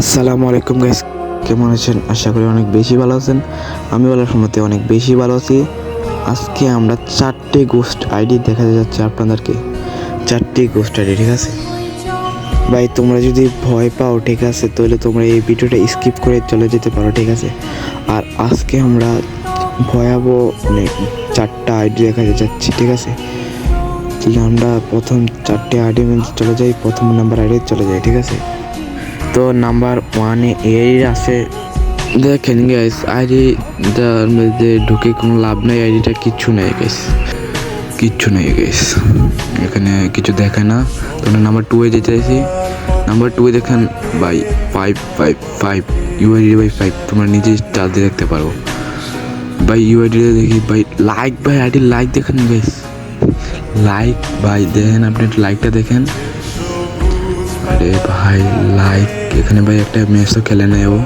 আসসালামু আলাইকুম গাইস কেমন আছেন? আশা করি অনেক বেশি ভালো আছেন। আমি বলার সময়তে অনেক বেশি ভালো আছি। আজকে আমরা চারটে গোস্ট আইডি দেখা যাচ্ছে আপনাদেরকে। চারটে গোস্ট আইডি ঠিক আছে? ভাই, তোমরা যদি ভয় পাও, ঠিক আছে, তাহলে তোমরা এই ভিডিওটা স্কিপ করে চলে যেতে পারো, ঠিক আছে? আর আজকে আমরা ভয়াবহ মানে চারটা আইডি দেখা যাচ্ছে, ঠিক আছে? আমরা প্রথম চারটে আইডি চলে যাই, প্রথম নাম্বার আইডি চলে যাই, ঠিক আছে? তো নাম্বার ওয়ানে এই আছে। দেখেন গাইস আইডিটার মধ্যে ঢুকে কোনো লাভ নেই, আইডিটা কিচ্ছু নেই গাইস কিচ্ছু নেই গাইস এখানে কিছু দেখে না। তোমরা নাম্বার টু এ যেতে চাইছি নাম্বার টু এ দেখেন by five five five UID by five তোমরা নিজে চার্জ দিয়ে দেখতে পারো। বাই ইউআইডি দেখি by like by ID like দেখেন গাইস লাইক বাই দেখেন আপনি লাইকটা দেখেন। আরে ভাই লাইক এখানে ভাই একটা ম্যাচও খেলে নেই ও।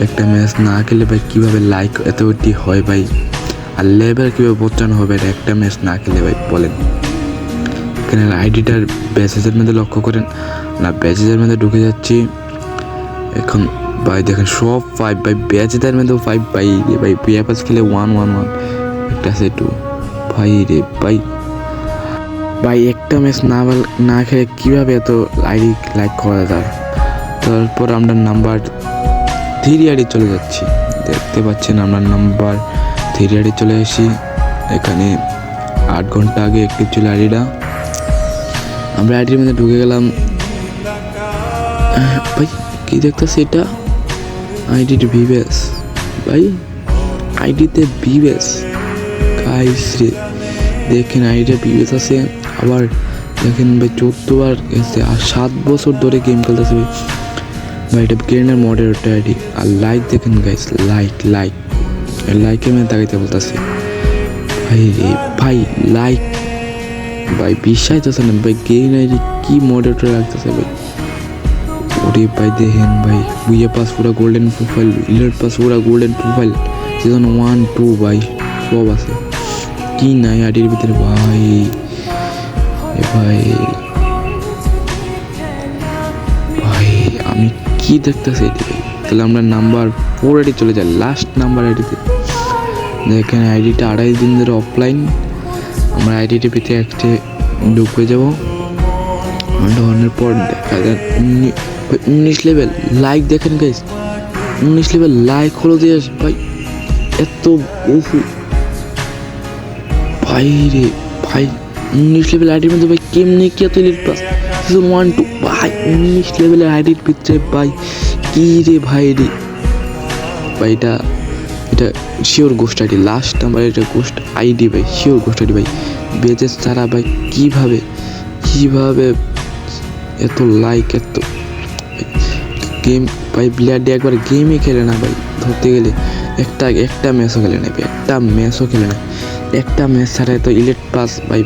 একটা ম্যাচ না খেলে ভাই কীভাবে লাইক এতটি হয় ভাই? আর লেভেল কীভাবে বোঝানো হবে এটা একটা ম্যাচ না খেলে ভাই, বলেন। এখানে আইডিটার ব্যাচেসের মধ্যে লক্ষ্য করেন। না ব্যাচেসের মধ্যে ঢুকে যাচ্ছি। এখন ভাই দেখেন সব ফাইভ ভাই ব্যাচেদের মধ্যেও ফাইভ ভাই রে ভাই পিয়াপাস খেলে ওয়ান ওয়ান ওয়ান একটা আছে টু ভাই রে ভাই। ভাই একটা ম্যাচ না না খেলে কীভাবে এত আইডি লাইক করা যায়? তারপর আমরা নাম্বার থ্রি আইডি চলে যাচ্ছি। দেখতে পাচ্ছেন আমরা নাম্বার থ্রি আইডি চলে এসেছি। এখানে আট ঘণ্টা আগে একটি ছিল আইডিটা আমরা আইডির মধ্যে ঢুকে গেলাম। ভাই, কি দেখতেছি এটা? আইডির ভিভেস। ভাই, আইডিতে ভিভেস। গাইস রে, দেখেন আইডিটা ভিভেস আছে। আবার দেখেন ভাই চোদ্দ বার গেছে। আর সাত বছর ধরে গেম খেলতেছে ভাই। ভাই এটা মডেল একটা আইডি আর লাইক দেখেন গাইস লাইক লাইক লাইকের মধ্যে তাকাইতে বলতেছে, ভাই রে, ভাই লাইক ভাই, বিশ্বাস আছে না ভাই গেম আইডি কি মডেলটা রাখতেছে ভাই। ওরে ভাই, দেখেন ভাই বুইয়া পাস পুরা গোল্ডেন প্রোফাইল ইলার পাস পুরা golden profile season one two ভাই, সব আছে। কি নাই আইডির ভিতরে ভাই। ভাই। ভাই, আমি কি দেখতেছি এটি তাহলে আমরা নাম্বার ফোর আইডি চলে যাই লাস্ট নাম্বার আইডিতে দেখেন আইডিটা আড়াই দিন ধরে অফলাইন আমরা আইডিটি পেতে একটা ঢুকে যাব। ঢোকানোর পর দেখা যায় উনিশ লেভেল লাইক দেখেন গাইস উনিশ লেভেল লাইক হলো দিয়ে ভাই, এত বহু ভাই রে, ভাই, উনিশ লেভেল আইডির মধ্যে ভাই কেমনি কি এত elite pass? Season one two ভাই, উনিশ লেভেলের আইডির ভিতরে ভাই, কি রে ভাই রে। ভাই, এটা এটা sure ghost ID last number এটা গোস্ট আইডি ভাই শিওর গোস্ট আইডি ভাই। বেজেস ছাড়া, ভাই, কীভাবে কীভাবে এত লাইক এত গেম ভাই প্লেয়ারটি একবার গেমই খেলে না, ভাই, ধরতে গেলে। একটা একটা ম্যাচও খেলে না, ভাই, একটা ম্যাচও খেলে না। একটা ম্যাচ ছাড়া এত ইলেট পাস ভাই।